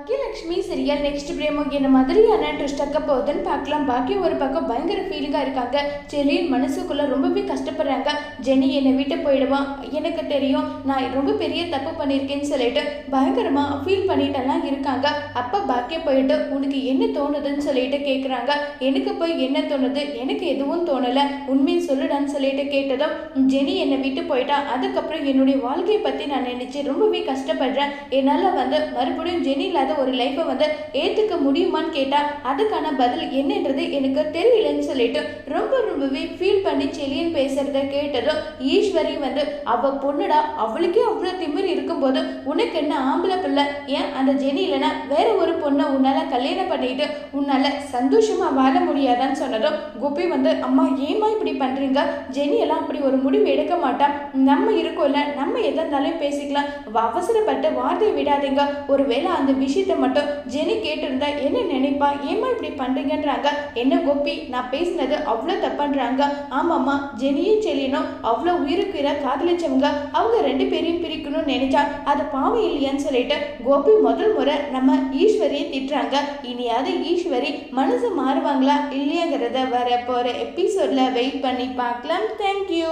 Aquí Lakshmi serial next பிரேமோ என்ன மாதிரியான twist ஆக்க போகுதுன்னு பார்க்கலாம். பாக்கி ஒரு பக்கம் பயங்கர ஃபீலிங்காக இருக்காங்க. செலியின் மனசுக்குள்ளே ரொம்பவே கஷ்டப்படுறாங்க. ஜெனி என்னை விட்டு போயிடுவான். எனக்கு தெரியும் நான் ரொம்ப பெரிய தப்பு பண்ணியிருக்கேன்னு சொல்லிட்டு பயங்கரமாக ஃபீல் பண்ணிட்டெல்லாம் இருக்காங்க. அப்போ பாக்கிய போயிட்டு உனக்கு என்ன தோணுதுன்னு சொல்லிட்டு கேட்குறாங்க எனக்கு போய் என்ன தோணுது? எனக்கு எதுவும் தோணலை. உண்மையை சொல்லுடான்னு சொல்லிட்டு கேட்டதும் ஜெனி என்னை விட்டு போயிட்டா. அதுக்கப்புறம் என்னுடைய வாழ்க்கையை பற்றி நான் நினச்சி ரொம்பவே கஷ்டப்படுறேன். என்னால் வந்து மறுபடியும் ஜெனி இல்லாத ஒரு லைஃப்பை வந்து ஏற்றுக்க முடியுமான்னு கேட்டால் அதுக்கான பதில் என்னன்றது எனக்கு தெரியலன்னு சொல்லிட்டு ரொம்ப ரொம்பவே ஃபீல் பண்ணி செலியன் பேசுறத கேட்டதும் ஈஸ்வரி வந்து அவள் பொண்ணுடா அவளுக்கே அவ்வளோ திமிர் இருக்கும்போது உனக்கு என்ன ஆம்பளை பிள்ளை? ஏன் அந்த ஜெனி இல்லைன்னா வேற ஒரு பொண்ணை உன்னால கல்யாணம் பண்ணிட்டு உன்னால சந்தோஷமா வாழ முடியாதான்னு சொன்னதும் கோபி வந்து அம்மா ஏமா இப்படி பண்றீங்க? ஜெனி எல்லாம் அப்படி ஒரு முடிவு எடுக்க மாட்டா. நம்ம இருக்கோம்ல நம்ம எதா இருந்தாலும் பேசிக்கலாம். அவசரப்பட்டு வார்த்தை விடாதீங்க. ஒருவேளை அந்த விஷயத்தை மட்டும் ஜெனி கேட்டிருந்தா என்ன நினைப்பா? ஏமா இப்படி பண்றீங்கன்றாங்க. என்ன கோபி? நான் பேசினது அவ்வளோ தப்புன்றாங்க. ஆமாம்மா ஜெனியும் செல்லினும் அவ்வளோ உயிருக்கு காதலிச்சவங்க. அவங்க ரெண்டு பேரையும் பிரிக்கணும்னு நினைச்சா அது பாவம் இல்லையான்னு சொல்லிட்டு கோபி முதல் முறை நம்ம ஈஸ்வரியை திட்டுறாங்க. இனியாவது ஈஸ்வரி மனசு மாறுவாங்களா இல்லையாங்கிறத வர போகிற எபிசோட்ல வெயிட் பண்ணி பார்க்கலாம். தேங்க்யூ